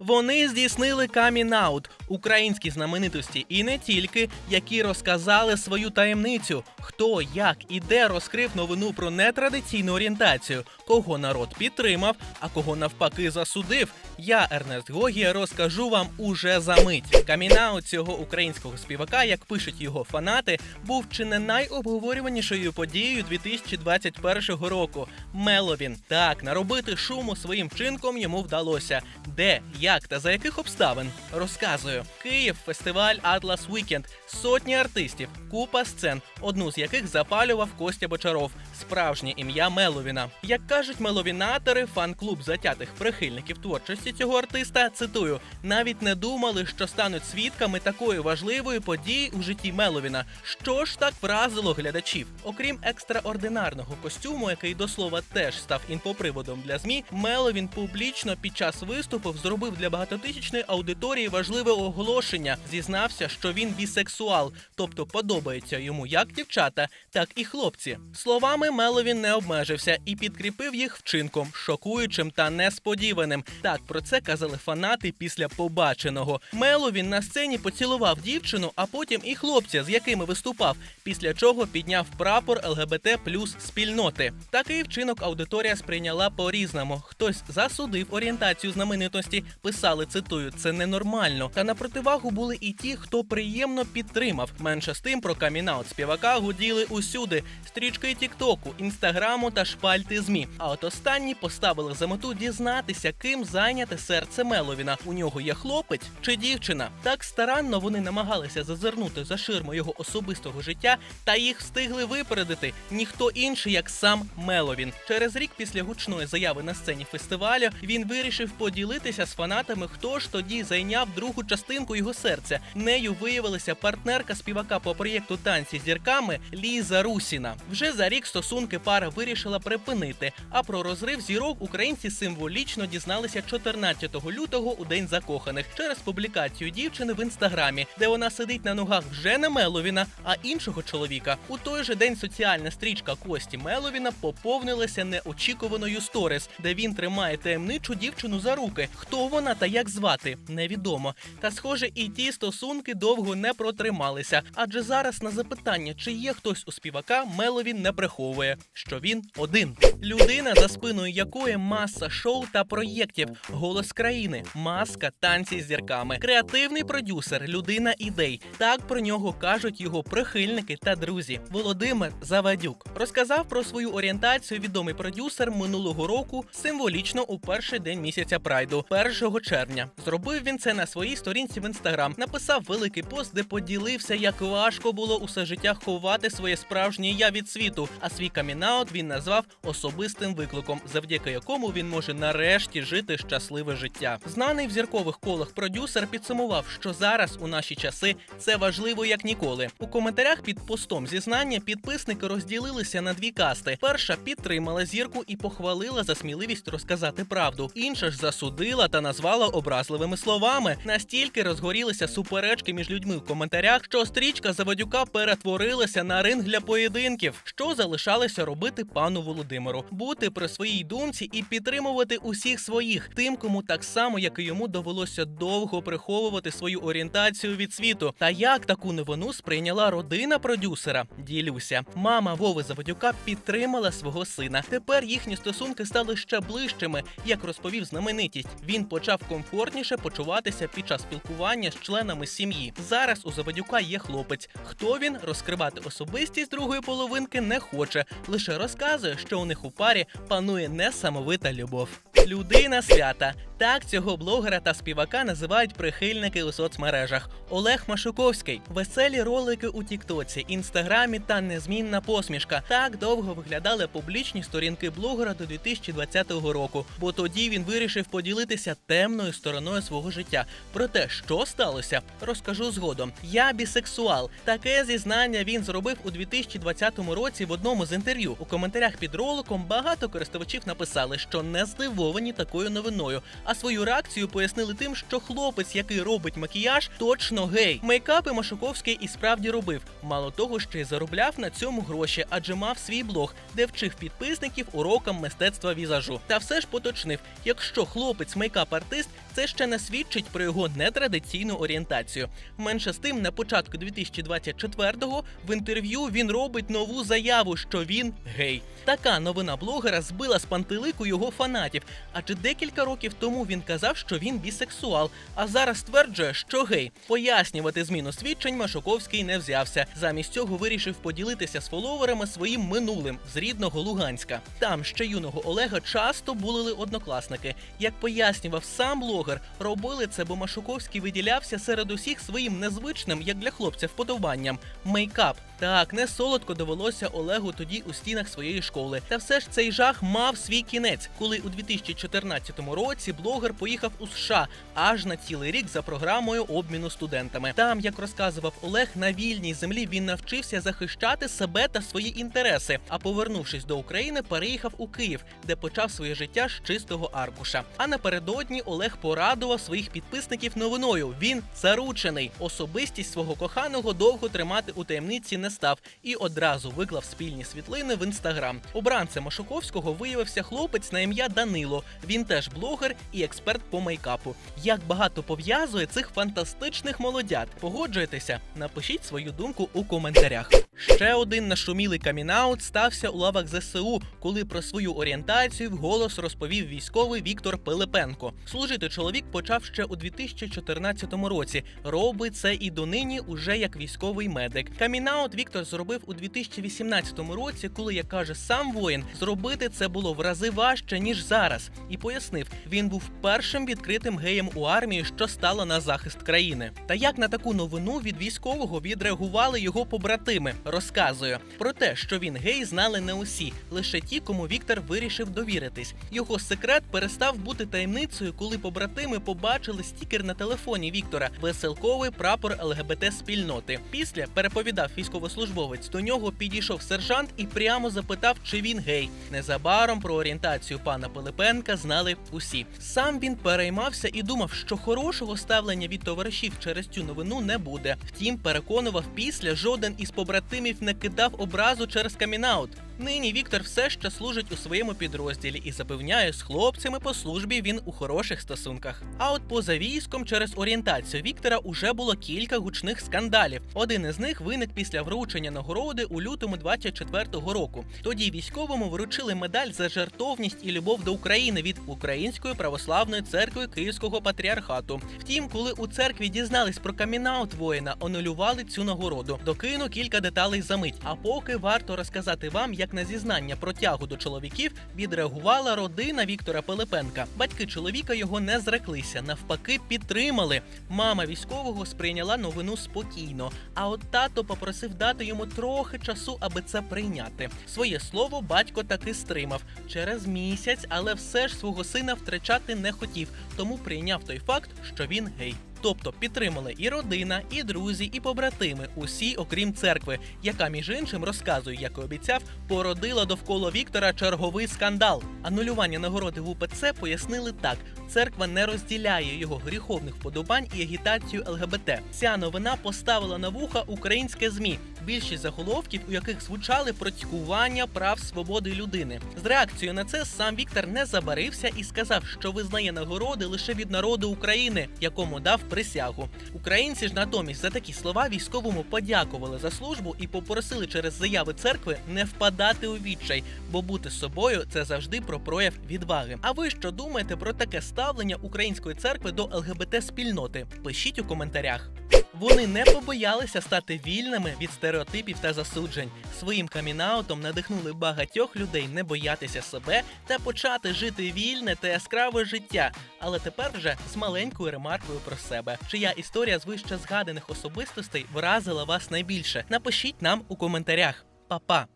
Вони здійснили камін-аут українські знаменитості і не тільки, які розказали свою таємницю, хто, як і де розкрив новину про нетрадиційну орієнтацію, кого народ підтримав, а кого навпаки засудив. Я, Ернест Гогія, розкажу вам уже за мить. Камінаут цього українського співака, як пишуть його фанати, був чи не найобговорюванішою подією 2021 року. Меловін так наробити шуму своїм вчинком йому вдалося. Де, як та за яких обставин розказую. Київ, фестиваль Атлас Вікенд, сотні артистів, купа сцен, одну з яких запалював Костя Бочаров, справжнє ім'я Меловіна. Як кажуть меловінатори, фан-клуб затятих прихильників творчості цього артиста, цитую, навіть не думали, що стануть свідками такої важливої події у житті Меловіна. Що ж так вразило глядачів? Окрім екстраординарного костюму, який до слова теж став інфоприводом для змі, Меловін публічно під час виступів зробив для багатотисячної аудиторії важливе оголошення. Зізнався, що він бісексуал, тобто подобається йому як дівчата, так і хлопці. Словами Меловін не обмежився і підкріпив їх вчинком, шокуючим та несподіваним. Так про це казали фанати після побаченого. Меловін на сцені поцілував дівчину, а потім і хлопця, з якими виступав, після чого підняв прапор ЛГБТ плюс спільноти. Такий вчинок аудиторія сприйняла по-різному. Хтось засудив орієнтацію знаменитості, писали цитую, це ненормально. Та на противагу були і ті, хто приємно підтримав. Менше з тим про камінаут співака гуділи усюди: стрічки Тіктоку, інстаграму та шпальти змі. А от останні поставили за мету дізнатися, ким зайняте серце Меловіна. У нього є хлопець чи дівчина. Так старанно вони намагалися зазирнути за ширму його особистого життя, та їх встигли випередити ніхто інший, як сам Меловін. Через рік після гучної заяви на сцені фестивалю він вирішив поділитися з фанатами, хто ж тоді зайняв другу частинку його серця. Нею виявилася партнерка співака по проєкту танці зірками Ліза Русіна. Вже за рік стосунки пара вирішила припинити. А про розрив зірок українці символічно дізналися 14 лютого у день закоханих через публікацію дівчини в інстаграмі, де вона сидить на ногах вже не Меловіна, а іншого чоловіка. У той же день соціальна стрічка Кості Меловіна поповнилася неочікуваною сторіс, де він тримає таємничу дівчину за руки. Хто вона та як звати, невідомо. Та схоже, і ті стосунки довго не протрималися. Адже зараз на запитання, чи є хтось у співака, Меловін не приховує, що він один. Людина, за спиною якої маса шоу та проєктів, голос країни, маска, танці з зірками, креативний продюсер, людина ідей. Так про нього кажуть його прихильники та друзі. Володимир Завадюк розказав про свою орієнтацію відомий продюсер минулого року символічно у перший день місяця прайду, 1 червня. Зробив він це на своїй сторінці в інстаграм. Написав великий пост, де поділився, як важко було усе життя ховати своє справжнє я від світу. А свій камінаут він назвав особистим викликом, завдяки якому він може нарешті жити щасливе життя. Знаний в зіркових колах продюсер підсумував, що зараз у наші часи це важливо як ніколи. У коментарях під постом зізнання підписники розділилися на дві касти. Перша підтримала зірку і похвалила за сміливість розказати правду. Інша ж засудила та назвала образливими словами. Настільки розгорілися суперечки між людьми в коментарях, що стрічка Заводюка перетворилася на ринг для поєдинків. Що залишалося робити пану Володимиру? Бути при своїй думці і підтримувати усіх своїх, тим, кому так само, як і йому довелося довго приховувати свою орієнтацію від світу. Та як таку новину сприйняла родина продюсера? Ділюся. Мама Вови Заводюка підтримала свого сина. Тепер їхні стосунки стали ще ближчими. Як розповів знаменитість, він почав комфортніше почуватися під час спілкування з членами сім'ї. Зараз у Заводюка є хлопець. Хто він розкривати особистість другої половинки не хоче, лише розказує, що у них у парі панує несамовита любов. Людина свята. Так цього блогера та співака називають прихильники у соцмережах. Олег Машуковський, веселі ролики у Тіктоці, інстаграмі та незмінна посмішка. Так довго виглядали публічні сторінки блогера до 2020 року, бо тоді він вирішив поділитися темною стороною свого життя. Про те, що сталося, розкажу згодом. Я бісексуал. Таке зізнання він зробив у 2020 році в одному з інтерв'ю. У коментарях під роликом багато користувачів написали, що не здивовані такою новиною. А свою реакцію пояснили тим, що хлопець, який робить макіяж, точно гей. Мейкапи Машуковський і справді робив. Мало того, що й заробляв на цьому гроші, адже мав свій блог, де вчив підписників урокам мистецтва візажу. Та все ж поточнив: якщо хлопець мейкап-артист, це ще не свідчить про його нетрадиційну орієнтацію. Менше з тим, на початку 2024-го в інтерв'ю він робить нову заяву, що він гей. Така новина блогера збила з пантелику його фанатів. Адже декілька років тому він казав, що він бісексуал, а зараз стверджує, що гей. Пояснювати зміну свідчень Машуковський не взявся. Замість цього вирішив поділитися з фоловерами своїм минулим з рідного Луганська. Там ще юного Олега часто булили однокласники. Як пояснював сам блогер, робили це, бо Машуковський виділявся серед усіх своїм незвичним, як для хлопця, вподобанням мейкап. Так, не солодко довелося Олегу тоді у стінах своєї школи. Та все ж цей жах мав свій кінець, коли у 2014 році блогер поїхав у США аж на цілий рік за програмою обміну студентами. Там, як розказував Олег, на вільній землі він навчився захищати себе та свої інтереси. А повернувшись до України, переїхав у Київ, де почав своє життя з чистого аркуша. А напередодні Олег порадував своїх підписників новиною. Він заручений. Особистість свого коханого довго тримати у таємниці не став і одразу виклав спільні світлини в інстаграм. Обранцем Машуковського виявився хлопець на ім'я Данило. Він теж блогер і експерт по мейкапу. Як багато пов'язує цих фантастичних молодят? Погоджуєтеся? Напишіть свою думку у коментарях. Ще один нашумілий камінаут стався у лавах ЗСУ, коли про свою орієнтацію вголос розповів військовий Віктор Пилипенко. Служити чоловік почав ще у 2014 році. Робить це і донині уже як військовий медик. Камінаут Віктор зробив у 2018 році, коли, як каже сам воїн, зробити це було в рази важче ніж зараз. І пояснив, він був першим відкритим геєм у армії, що стало на захист країни. Та як на таку новину від військового відреагували його побратими, розказує про те, що він гей, знали не усі, лише ті, кому Віктор вирішив довіритись. Його секрет перестав бути таємницею, коли побратими побачили стікер на телефоні Віктора, веселковий прапор ЛГБТ спільноти. Після переповідав військовослужбовець. До нього підійшов сержант і прямо запитав, чи він гей. Незабаром про орієнтацію пана Пилипенка знали усі. Сам він переймався і думав, що хорошого ставлення від товаришів через цю новину не буде. Втім, переконував після жоден із побратимів не кидав образу через камінаут. Нині Віктор все ще служить у своєму підрозділі і запевняє, з хлопцями по службі він у хороших стосунках. А от поза військом через орієнтацію Віктора уже було кілька гучних скандалів. Один із них виник після вручення нагороди у лютому 24-го року. Тоді військовому вручили медаль за жертовність і любов до України від Української православної церкви Київського патріархату. Втім, коли у церкві дізнались про камінаут воїна, анулювали цю нагороду. Докину кілька деталей за мить. А поки варто розказати вам, як на зізнання про тягу до чоловіків відреагувала родина Віктора Пилипенка. Батьки чоловіка його не зреклися, навпаки, підтримали. Мама військового сприйняла новину спокійно. А от тато попросив дати йому трохи часу, аби це прийняти. Своє слово батько таки стримав через місяць, але все ж свого сина втрачати не хотів, тому прийняв той факт, що він гей. Тобто підтримали і родина, і друзі, і побратими, усі, окрім церкви, яка між іншим розказує, як і обіцяв, породила довкола Віктора черговий скандал. Анулювання нагороди в УПЦ пояснили так: церква не розділяє його гріховних вподобань і агітацію ЛГБТ. Ця новина поставила на вуха українське змі. Більшість заголовків, у яких звучали про цькування прав свободи людини. З реакцією на це сам Віктор не забарився і сказав, що визнає нагороди лише від народу України, якому дав присягу. Українці ж натомість за такі слова військовому подякували за службу і попросили через заяви церкви не впадати у відчай, бо бути собою це завжди про прояв відваги. А ви що думаєте про таке ставлення української церкви до ЛГБТ спільноти? Пишіть у коментарях. Вони не побоялися стати вільними від стереотипів та засуджень. Своїм камінаутом надихнули багатьох людей не боятися себе та почати жити вільне та яскраве життя. Але тепер вже з маленькою ремаркою про себе. Чия історія з вище згаданих особистостей вразила вас найбільше? Напишіть нам у коментарях. Па-па!